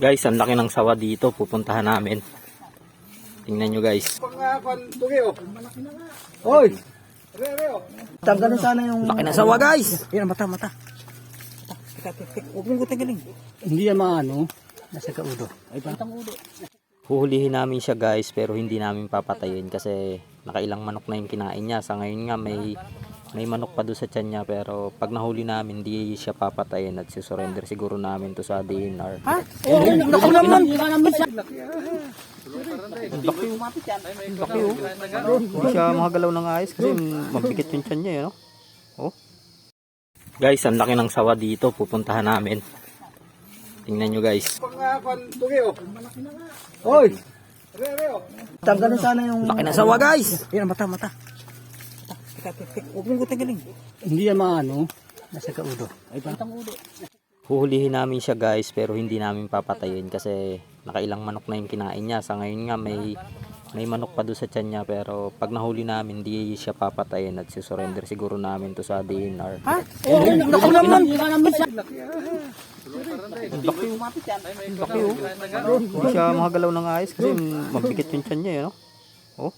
Guys, ang laki ng sawa dito. Pupuntahan namin. Tingnan nyo guys. Hoy! Tanggalin sana yung... Laki ng sawa guys! Yan, mata, mata. Huwag mong gutagaling. Hindi yan maano. Nasa kaudo. Ay, pantang udo. Huhulihin namin siya guys pero hindi namin papatayin kasi nakailang manok na yung kinain niya. Sa ngayon nga may may manok pa doon sa tiyan niya pero pag nahuli namin di siya papatayin at susurrender siguro namin to sa DNR. Ha? Oh, naku naman! Laki oh. Laki oh. Hindi siya makagalaw ng ayos kasi mabigat yung tiyan niya, eh, no? Oh. Guys, ang laki ng sawa dito. Pupuntahan namin. Tingnan nyo guys. Hoy! Tanggalin sana yung... Laki ng sawa guys! Yan, mata, mata. Huwag mong gutagaling. Hindi yan maano. Nasa kaudo. Ay, pantang udo. Huhulihin namin siya guys pero hindi namin papatayin kasi nakailang manok na yung kinain niya. Sa ngayon nga may may manok pa doon sa tiyan niya pero pag nahuli namin di siya papatayin at susurrender siguro namin to sa DNR. Ha? Oh, naku naman! Laki oh. Laki oh. Hindi siya makagalaw ng ayos kasi mabigat yung tiyan niya, eh, no? Oh.